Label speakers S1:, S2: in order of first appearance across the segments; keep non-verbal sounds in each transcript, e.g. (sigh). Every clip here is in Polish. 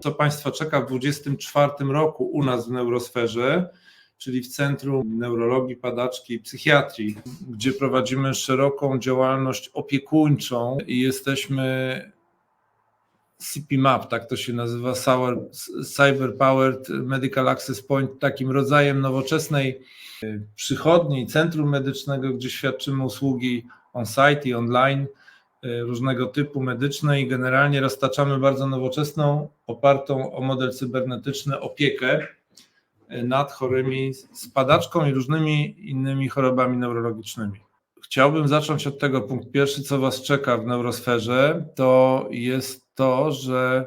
S1: co Państwa czeka w 2024 roku u nas w neurosferze, czyli w Centrum Neurologii, Padaczki i Psychiatrii, gdzie prowadzimy szeroką działalność opiekuńczą i jesteśmy CPMAP, tak to się nazywa, Cyber Powered Medical Access Point, takim rodzajem nowoczesnej y, przychodni, centrum medycznego, gdzie świadczymy usługi on-site i online różnego typu medyczne i generalnie roztaczamy bardzo nowoczesną, opartą o model cybernetyczny opiekę y, nad chorymi z padaczką i różnymi innymi chorobami neurologicznymi. Chciałbym zacząć od tego. Punkt pierwszy, co Was czeka w neurosferze, to jest to, że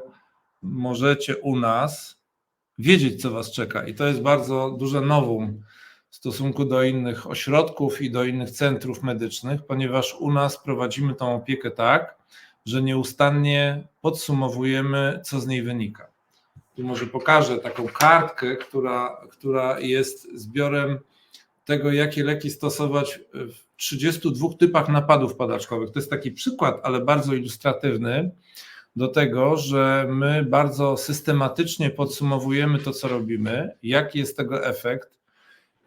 S1: możecie u nas wiedzieć, co Was czeka. I to jest bardzo duże nowum w stosunku do innych ośrodków i do innych centrów medycznych, ponieważ u nas prowadzimy tą opiekę tak, że nieustannie podsumowujemy, co z niej wynika. Tu może pokażę taką kartkę, która, która jest zbiorem tego, jakie leki stosować w 32 typach napadów padaczkowych. To jest taki przykład, ale bardzo ilustratywny do tego, że my bardzo systematycznie podsumowujemy to, co robimy, jaki jest tego efekt.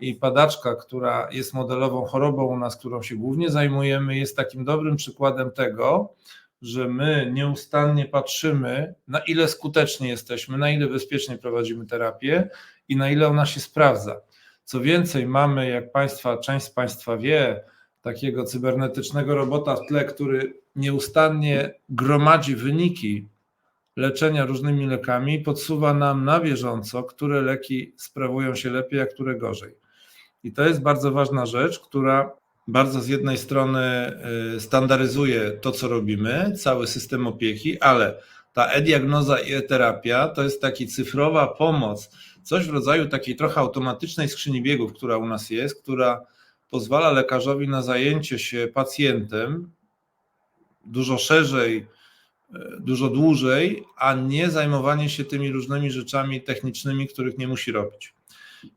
S1: I padaczka, która jest modelową chorobą u nas, którą się głównie zajmujemy, jest takim dobrym przykładem tego, że my nieustannie patrzymy, na ile skutecznie jesteśmy, na ile bezpiecznie prowadzimy terapię i na ile ona się sprawdza. Co więcej, mamy, jak Państwa, część z Państwa wie, takiego cybernetycznego robota w tle, który nieustannie gromadzi wyniki leczenia różnymi lekami, podsuwa nam na bieżąco, które leki sprawują się lepiej, a które gorzej. I to jest bardzo ważna rzecz, która bardzo z jednej strony y, standaryzuje to, co robimy, cały system opieki, ale ta e-diagnoza i e-terapia to jest taki cyfrowa pomoc, coś w rodzaju takiej trochę automatycznej skrzyni biegów, która u nas jest, która pozwala lekarzowi na zajęcie się pacjentem dużo szerzej, e, dużo dłużej, a nie zajmowanie się tymi różnymi rzeczami technicznymi, których nie musi robić.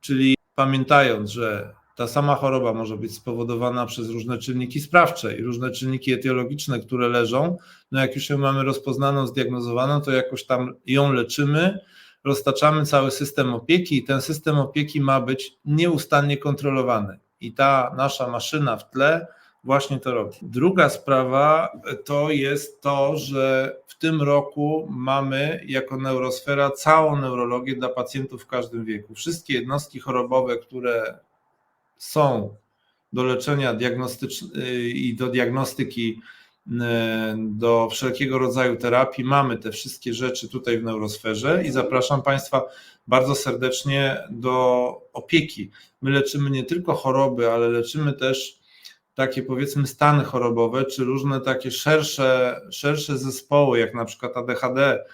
S1: Czyli pamiętając, że ta sama choroba może być spowodowana przez różne czynniki sprawcze i różne czynniki etiologiczne, które leżą. No jak już ją mamy rozpoznaną, zdiagnozowaną, to jakoś tam ją leczymy, roztaczamy cały system opieki i ten system opieki ma być nieustannie kontrolowany. I ta nasza maszyna w tle właśnie to robi. Druga sprawa to jest to, że w tym roku mamy jako neurosfera całą neurologię dla pacjentów w każdym wieku. Wszystkie jednostki chorobowe, które są do leczenia i do diagnostyki, do wszelkiego rodzaju terapii, mamy te wszystkie rzeczy tutaj w neurosferze i zapraszam Państwa bardzo serdecznie do opieki. My leczymy nie tylko choroby, ale leczymy też takie powiedzmy stany chorobowe, czy różne takie szersze, szersze zespoły, jak na przykład ADHD,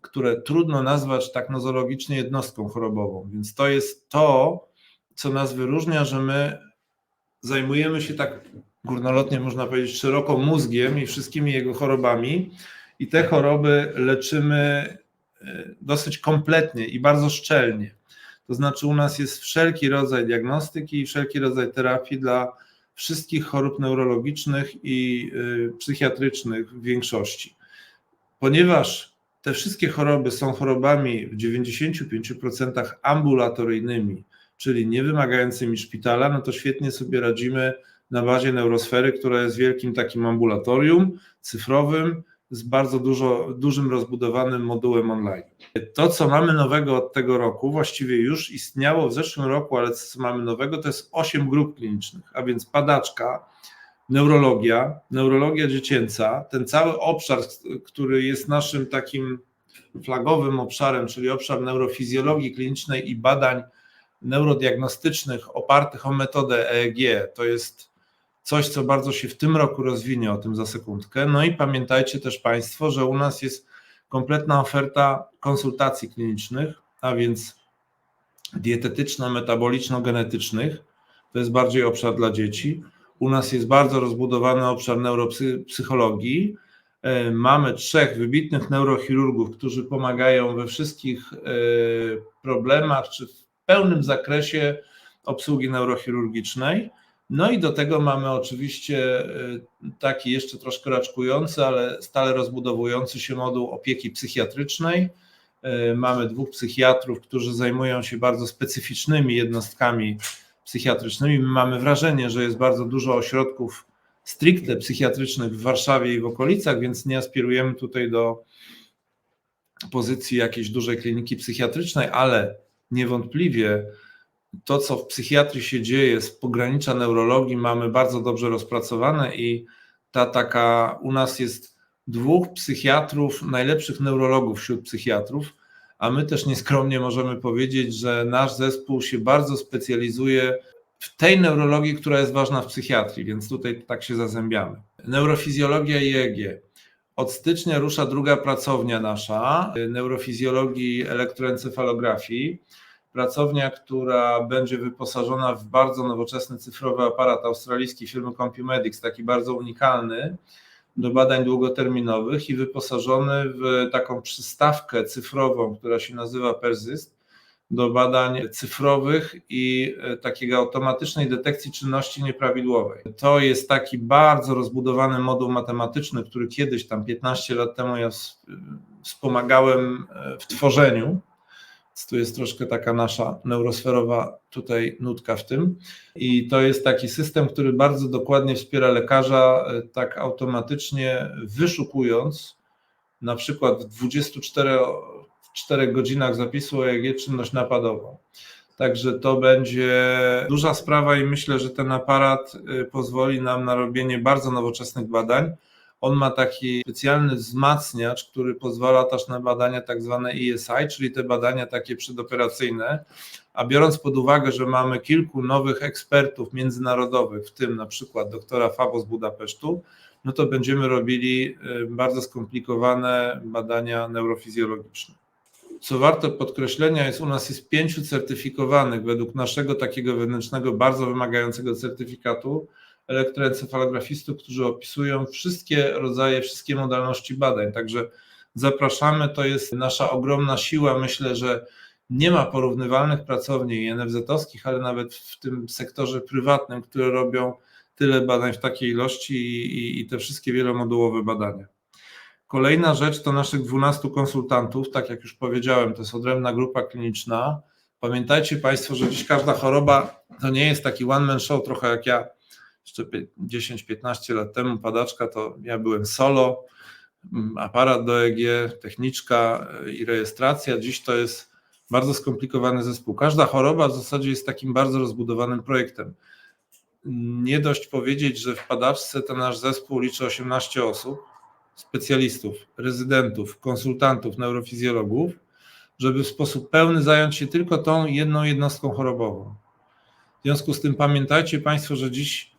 S1: które trudno nazwać tak nozologicznie jednostką chorobową. Więc to jest to, co nas wyróżnia, że my zajmujemy się tak górnolotnie, można powiedzieć, szeroko mózgiem i wszystkimi jego chorobami. I te choroby leczymy e, dosyć kompletnie i bardzo szczelnie. To znaczy, u nas jest wszelki rodzaj diagnostyki i wszelki rodzaj terapii dla wszystkich chorób neurologicznych i y, psychiatrycznych w większości. Ponieważ te wszystkie choroby są chorobami w 95% ambulatoryjnymi, czyli nie wymagającymi szpitala, no to świetnie sobie radzimy na bazie neurosfery, która jest wielkim takim ambulatorium cyfrowym, z bardzo dużo, dużym rozbudowanym modułem online. To, co mamy nowego od tego roku, właściwie już istniało w zeszłym roku, ale co mamy nowego, to jest 8 grup klinicznych, a więc padaczka, neurologia, neurologia dziecięca, ten cały obszar, który jest naszym takim flagowym obszarem, czyli obszar neurofizjologii klinicznej i badań neurodiagnostycznych opartych o metodę EEG, to jest coś, co bardzo się w tym roku rozwinie, o tym za sekundkę. No i pamiętajcie też Państwo, że u nas jest kompletna oferta konsultacji klinicznych, a więc dietetyczno-metaboliczno-genetycznych. To jest bardziej obszar dla dzieci. U nas jest bardzo rozbudowany obszar neuropsychologii. E, mamy trzech wybitnych neurochirurgów, którzy pomagają we wszystkich e, problemach czy w pełnym zakresie obsługi neurochirurgicznej. No i do tego mamy oczywiście y, taki jeszcze troszkę raczkujący, ale stale rozbudowujący się moduł opieki psychiatrycznej, E, Mamy dwóch psychiatrów, którzy zajmują się bardzo specyficznymi jednostkami psychiatrycznymi. My mamy wrażenie, że jest bardzo dużo ośrodków stricte psychiatrycznych w Warszawie i w okolicach, więc nie aspirujemy tutaj do pozycji jakiejś dużej kliniki psychiatrycznej, ale niewątpliwie to, co w psychiatrii się dzieje z pogranicza neurologii, mamy bardzo dobrze rozpracowane i ta taka, u nas jest dwóch psychiatrów, najlepszych neurologów wśród psychiatrów, a my też nieskromnie możemy powiedzieć, że nasz zespół się bardzo specjalizuje w tej neurologii, która jest ważna w psychiatrii, więc tutaj tak się zazębiamy. Neurofizjologia i EEG. Od stycznia rusza druga pracownia nasza, neurofizjologii elektroencefalografii. Pracownia, która będzie wyposażona w bardzo nowoczesny cyfrowy aparat australijskiej firmy Compumedics, taki bardzo unikalny do badań długoterminowych i wyposażony w taką przystawkę cyfrową, która się nazywa Persist, do badań cyfrowych i e, takiego automatycznej detekcji czynności nieprawidłowej. To jest taki bardzo rozbudowany moduł matematyczny, który kiedyś tam 15 lat temu ja wspomagałem e, w tworzeniu. Tu jest troszkę taka nasza neurosferowa tutaj nutka w tym. I to jest taki system, który bardzo dokładnie wspiera lekarza, e, tak automatycznie wyszukując na przykład w 24 w 4 godzinach zapisu EEG czynność napadową. Także to będzie duża sprawa i myślę, że ten aparat y, pozwoli nam na robienie bardzo nowoczesnych badań. On ma taki specjalny wzmacniacz, który pozwala też na badania tak zwane ESI, czyli te badania takie przedoperacyjne. A biorąc pod uwagę, że mamy kilku nowych ekspertów międzynarodowych, w tym na przykład doktora Fabo z Budapesztu, no to będziemy robili y, bardzo skomplikowane badania neurofizjologiczne co warto podkreślenia, jest u nas jest pięciu certyfikowanych według naszego takiego wewnętrznego, bardzo wymagającego certyfikatu elektroencefalografistów, którzy opisują wszystkie rodzaje, wszystkie modalności badań. Także zapraszamy, to jest nasza ogromna siła. Myślę, że nie ma porównywalnych pracowni NFZ-owskich, ale nawet w tym sektorze prywatnym, które robią tyle badań w takiej ilości i, i, i te wszystkie wielomodułowe badania. Kolejna rzecz to naszych 12 konsultantów, tak jak już powiedziałem, to jest odrębna grupa kliniczna. Pamiętajcie Państwo, że dziś każda choroba to nie jest taki one man show, trochę jak ja jeszcze 10-15 lat temu, padaczka, to ja byłem solo, mm, aparat do EG, techniczka e, i rejestracja. Dziś to jest bardzo skomplikowany zespół. Każda choroba w zasadzie jest takim bardzo rozbudowanym projektem. Nie dość powiedzieć, że w padaczce ten nasz zespół liczy 18 osób, specjalistów, rezydentów, konsultantów, neurofizjologów, żeby w sposób pełny zająć się tylko tą jedną jednostką chorobową. W związku z tym pamiętajcie Państwo, że dziś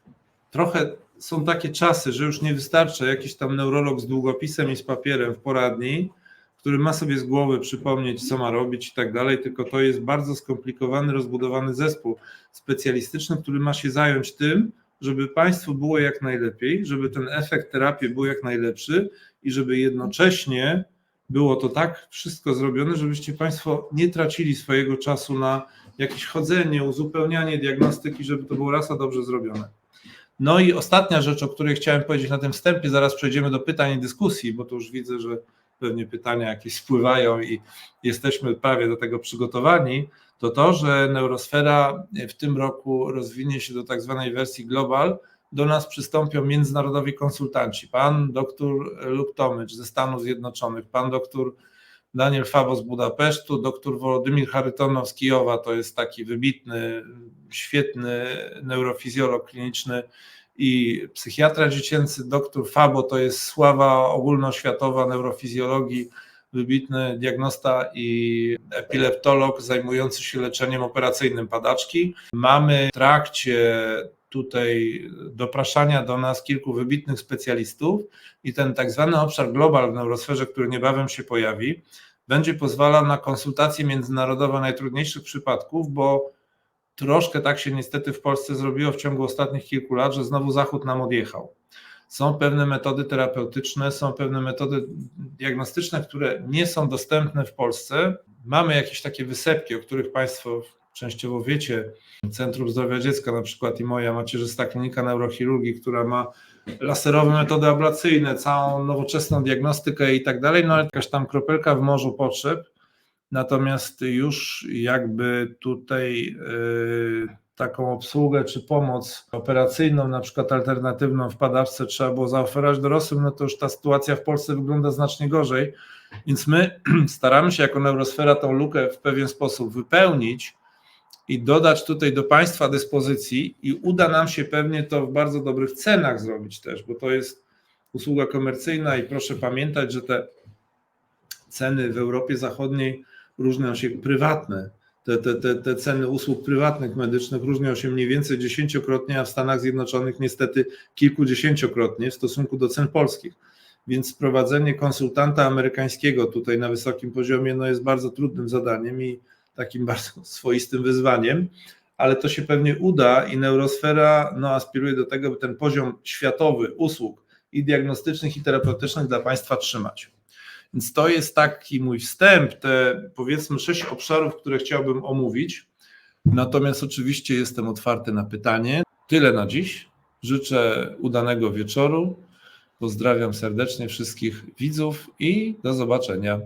S1: trochę są takie czasy, że już nie wystarczy jakiś tam neurolog z długopisem i z papierem w poradni, który ma sobie z głowy przypomnieć, co ma robić i tak dalej, tylko to jest bardzo skomplikowany, rozbudowany zespół specjalistyczny, który ma się zająć tym, żeby Państwu było jak najlepiej, żeby ten efekt terapii był jak najlepszy i żeby jednocześnie było to tak wszystko zrobione, żebyście Państwo nie tracili swojego czasu na jakieś chodzenie, uzupełnianie diagnostyki, żeby to było raz a dobrze zrobione. No i ostatnia rzecz, o której chciałem powiedzieć na tym wstępie, zaraz przejdziemy do pytań i dyskusji, bo to już widzę, że pewnie pytania jakieś spływają i jesteśmy prawie do tego przygotowani to to, że Neurosfera w tym roku rozwinie się do tak zwanej wersji global. Do nas przystąpią międzynarodowi konsultanci. Pan doktor Luke Tomycz ze Stanów Zjednoczonych, pan doktor Daniel Fabo z Budapesztu, doktor Wolodymir Charytonow z Kijowa, to jest taki wybitny, świetny neurofizjolog kliniczny i psychiatra dziecięcy. Doktor Fabo to jest sława ogólnoświatowa neurofizjologii wybitny diagnosta i epileptolog zajmujący się leczeniem operacyjnym padaczki. Mamy w trakcie tutaj dopraszania do nas kilku wybitnych specjalistów i ten tak zwany obszar global w neurosferze, który niebawem się pojawi, będzie pozwalał na konsultacje międzynarodowe najtrudniejszych przypadków, bo troszkę tak się niestety w Polsce zrobiło w ciągu ostatnich kilku lat, że znowu Zachód nam odjechał. Są pewne metody terapeutyczne, są pewne metody diagnostyczne, które nie są dostępne w Polsce. Mamy jakieś takie wysepki, o których Państwo częściowo wiecie. Centrum Zdrowia Dziecka na przykład i moja macierzysta klinika neurochirurgii, która ma laserowe metody ablacyjne, całą nowoczesną diagnostykę i tak dalej, no ale jakaś tam kropelka w morzu potrzeb Natomiast już jakby tutaj y, taką obsługę czy pomoc operacyjną, na przykład alternatywną w padaczce trzeba było zaoferować dorosłym, no to już ta sytuacja w Polsce wygląda znacznie gorzej. Więc my (clears throat) staramy się jako Neurosfera tą lukę w pewien sposób wypełnić i dodać tutaj do Państwa dyspozycji i uda nam się pewnie to w bardzo dobrych cenach zrobić też, bo to jest usługa komercyjna i proszę pamiętać, że te ceny w Europie Zachodniej różnią się prywatne. Te, te, te, te ceny usług prywatnych medycznych różnią się mniej więcej dziesięciokrotnie, a w Stanach Zjednoczonych niestety kilkudziesięciokrotnie w stosunku do cen polskich. Więc wprowadzenie konsultanta amerykańskiego tutaj na wysokim poziomie no jest bardzo trudnym zadaniem i takim (laughs) bardzo swoistym wyzwaniem, ale to się pewnie uda i Neurosfera no, aspiruje do tego, by ten poziom światowy usług i diagnostycznych, i terapeutycznych dla Państwa trzymać. Więc to jest taki mój wstęp, te powiedzmy sześć obszarów, które chciałbym omówić. Natomiast oczywiście jestem otwarty na pytanie. Tyle na dziś. Życzę udanego wieczoru. Pozdrawiam serdecznie wszystkich widzów i do zobaczenia.